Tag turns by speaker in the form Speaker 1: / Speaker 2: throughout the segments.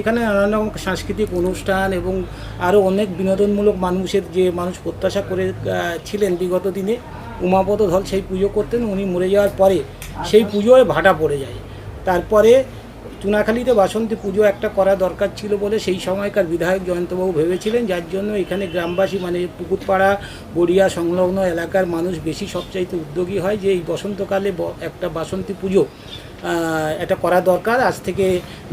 Speaker 1: এখানে নানান রকম সাংস্কৃতিক অনুষ্ঠান এবং আরও অনেক বিনোদনমূলক মানুষের যে মানুষ প্রত্যাশা করে ছিলেন বিগত দিনে, উমাপদ ধল সেই পুজো করতেন, উনি মরে যাওয়ার পরে সেই পুজোয় ভাটা পড়ে যায়। তারপরে চুনাখালীতে বাসন্তী পুজো একটা করা দরকার ছিল বলে সেই সময়কার বিধায়ক জয়ন্তবাবু ভেবেছিলেন, যার জন্য এখানে গ্রামবাসী মানে পুকুরপাড়া, গড়িয়া সংলগ্ন এলাকার মানুষ বেশি সবচাইতে উদ্যোগী হয় যে এই বসন্তকালে একটা বাসন্তী পুজো এটা করা দরকার। আজ থেকে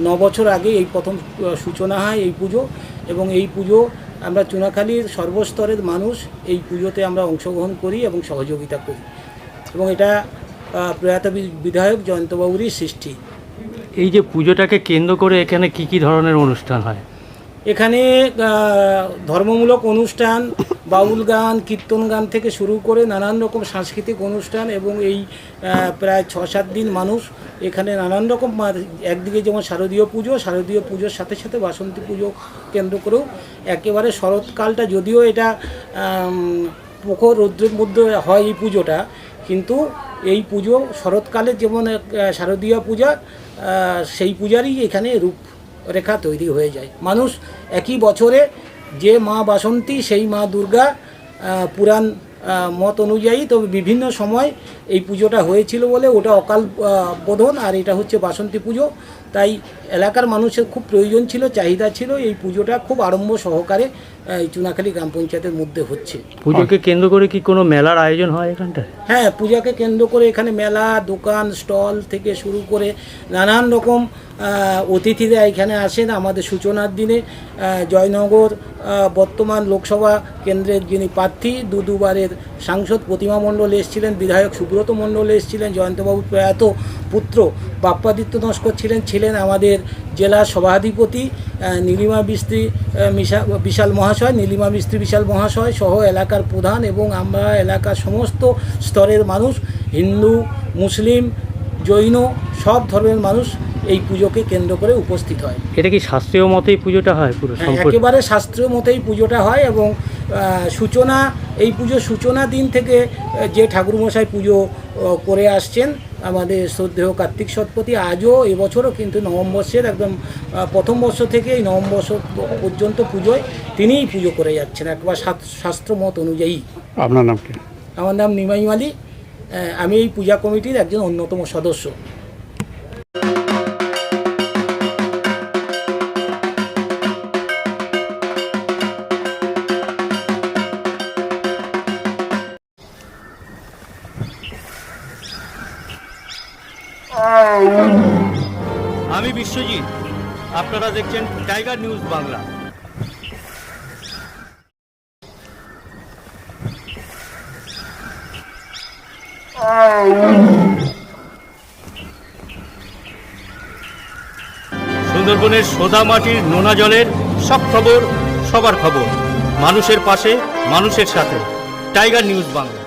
Speaker 1: ন বছর আগে এই প্রথম সূচনা হয় এই পুজো এবং এই পুজো আমরা চুনাখালীর সর্বস্তরের মানুষ এই পুজোতে আমরা অংশগ্রহণ করি এবং সহযোগিতা করি। এবং এটা প্রয়াত বিধায়ক জয়ন্তবাবুরই সৃষ্টি।
Speaker 2: এই যে পুজোটাকে কেন্দ্র করে এখানে কি কি ধরনের অনুষ্ঠান হয়?
Speaker 1: এখানে ধর্মমূলক অনুষ্ঠান বাউল গান, কীর্তন গান থেকে শুরু করে নানান রকম সাংস্কৃতিক অনুষ্ঠান এবং এই প্রায় ছ সাত দিন মানুষ এখানে নানান রকম একদিকে যেমন শারদীয় পুজো, শারদীয় পুজোর সাথে সাথে বাসন্তী পুজো কেন্দ্র করেও একেবারে শরৎকালটা যদিও এটা প্রখর রৌদ্রের মধ্যে হয় এই পুজোটা, কিন্তু এই পুজো শরৎকালে যেমন শারদীয় পূজা সেই পূজারই এখানে রূপ রেখা তৈরি হয়ে যায়। মানুষ একই বছরে যে মা বাসন্তী সেই মা দুর্গা পুরাণ মত অনুযায়ী তবে বিভিন্ন সময় এই পুজোটা হয়েছিল বলে ওটা অকাল বোধন আর এটা হচ্ছে বাসন্তী পুজো। তাই এলাকার মানুষের খুব প্রয়োজন ছিল চাহিদা ছিল এই পুজোটা খুব আড়ম্ব সহকারে এই চুনাখালী গ্রাম পঞ্চায়েতের মধ্যে হচ্ছে।
Speaker 2: পুজোকে কেন্দ্র করে কি কোনো মেলার আয়োজন হয় এখানটায়?
Speaker 1: হ্যাঁ পূজাকে কেন্দ্র করে এখানে মেলা দোকান স্টল থেকে শুরু করে নানান রকম অতিথিরা এখানে আসেন আমাদের সূচনার দিনে। জয়নগর বর্তমান লোকসভা কেন্দ্রের যিনি প্রার্থী দু দুবারের সাংসদ প্রতিমা মণ্ডল এসেছিলেন বিধায়ক সুব্রত মণ্ডল এসেছিলেন জয়ন্তবাবুর প্রয়াত পুত্র, বাপ্পাদিত্য নস্কর ছিলেন ছিলেন আমাদের জেলা সভাধিপতি নীলিমা বিস্ত্রী বিশাল মহাশয়, নীলিমা মিস্ত্রি বিশাল মহাশয় সহ এলাকার প্রধান এবং আমরা এলাকার সমস্ত স্তরের মানুষ, হিন্দু, মুসলিম, জৈন সব ধর্মের মানুষ এই পুজোকে কেন্দ্র করে উপস্থিত হয়।
Speaker 2: এটা কি শাস্ত্রীয় মতেই পুজোটা হয় পুরো
Speaker 1: হ্যাঁ, একেবারে শাস্ত্রীয় মতেই পুজোটা হয় এবং সূচনা এই পুজো সূচনা দিন থেকে যে ঠাকুরমশাই পুজো করে আসছেন আমাদের শ্রদ্ধেয় কার্তিক সৎপতি আজও এবছরও কিন্তু নবম-বর্ষের একদম প্রথম বর্ষ থেকে এই নবম বর্ষ পর্যন্ত পুজোয় তিনিই পুজো করে যাচ্ছেন একবার শাস্ত্র মত অনুযায়ী।
Speaker 3: আপনার নাম কি?
Speaker 1: আমার নাম নিমাই মালি আমি এই পূজা কমিটির একজন অন্যতম সদস্য।
Speaker 2: আমি বিশ্বজিৎ। আপনারা দেখছেন টাইগার নিউজ বাংলা। সুন্দরবনের সোদা মাটির নোনা জলের সব খবর সবার খবর। মানুষের পাশে, মানুষের সাথে। Tiger News Bangla.